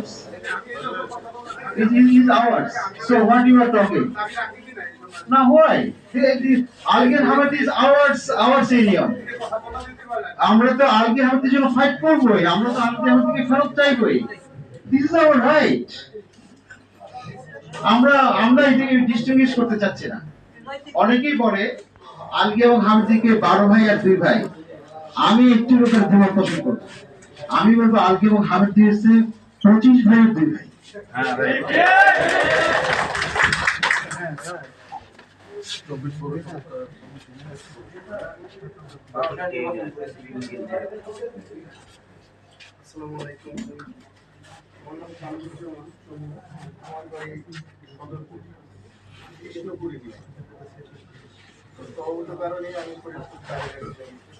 ours. It is ours. So what you are talking? Now why? Algen Hamad is ours, ours area. আমরা তো আলগে হামদের জন্য fight করবোই আমরা তো আলগে হামদকে ফেরত চাইবই দিস ইজ আওয়ার রাইট আমরা আমরা এটাকে ডিস্টিংগুইশ করতে চাচ্ছি না অনেকেই বলে আলগে এবং হামদিকে বারো ভাই আর দুই ভাই আমি একটি লোকের দ্বিমত পোষণ করব আমি বলব আলগে এবং হামিদ দিয়েছে পঁচিশ দুই ভাই আসসালামু আলাইকুম আমার বাড়ি সদরপুর কৃষ্ণপুরি সহগত কারণে আমি ফরিদপুর বাইরে একজন কৃষ্ণকার চাষবাসী। যে কোনো কারণে আমি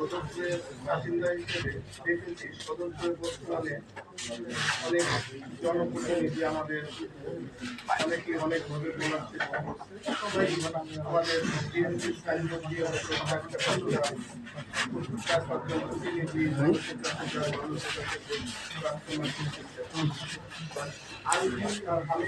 সদস্যের বাসিন্দা হিসেবে দেখেছি সদস্যের বর্তমানে অনেক জনপ্রতিনিধি আমাদের অনেকে অনেকভাবে সবাই আমাদের বিএনপির সাইনবোর্ড দিয়ে আমি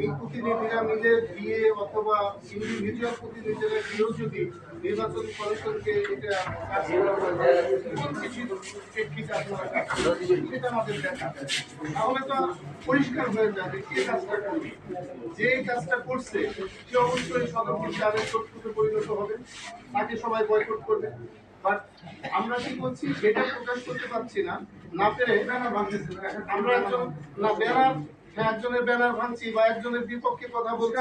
এই প্রতিনিধিরা মিলে অথবা ইন্ডিভিজুয়াল প্রতিনিধিরা যদি নির্বাচন কমিশনকে এটা তাহলে তো পরিষ্কার হয়ে যাবে কে কাজটা করবে। যে কাজটা করছে, সে অবশ্যই সদস্য চারের শত্রুতে পরিণত হবে। তাকে সবাই বয়কট করবে। বাট আমরা কি করছি, সেটা প্রকাশ করতে পারছি না। না পেরে আমরা একজন, না ব্যানার হ্যাঁ, একজনের ব্যানার ভাঙছি বা একজনের বিপক্ষে কথা বলছি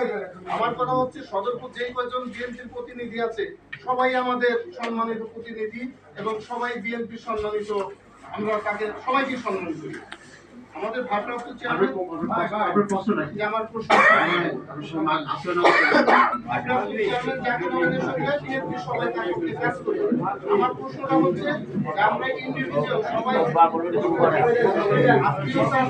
আমার কথা হচ্ছে সদরপুর যেই কয়জন বিএনপির প্রতিনিধি আছে সবাই আমাদের সম্মানিত প্রতিনিধি এবং সবাই বিএনপির সম্মানিত আমরা তাকে সবাইকে সম্মান করি। আমাদের ভারপ্রাপ্ত চেয়ারম্যান আপনার প্রশ্ন নাকি যে আমার প্রশ্ন আমার প্রশ্নটা হচ্ছে আমরা ইন্ডিভিজুয়াল সবাই আত্মীয়তা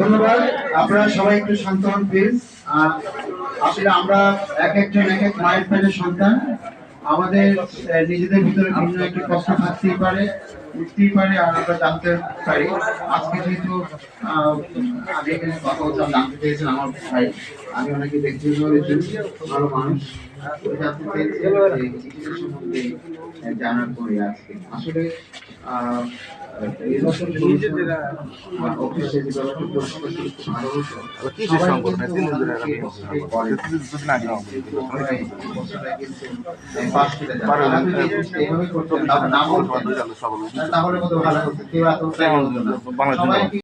ধন্যবাদ। আপনারা সবাই একটু শান্ত হন প্লিজ আসলে আমরা এক একজন এক এক মায়ের সন্তান। আমাদের নিজেদের ভিতরে ভিন্ন একটি প্রশ্ন থাকতেই পারে, উঠতেই পারে, আর আমরা জানতে পারি। আজকে যেহেতু আমি এখানে কথা বলতাম জানতে চেয়েছেন আমার ভাই। আমি ওনাকে দেখতে পেয়েছি ভালো মানুষ। পেরেছি জানার পরে আজকে। আসলে কিসের সবাই সম্পর্ক? কিন্তু তিন দিনের ওনাকে আগে এই করে। দুদিন আগে সবাই এই বছরটা কিন্তু, এই পাশ করে যাবে। তারা যদি এইভাবে করতেন, তাহলে না বলতেন, তাহলে কত ভালো হতো কেউ এত বাংলাদেশ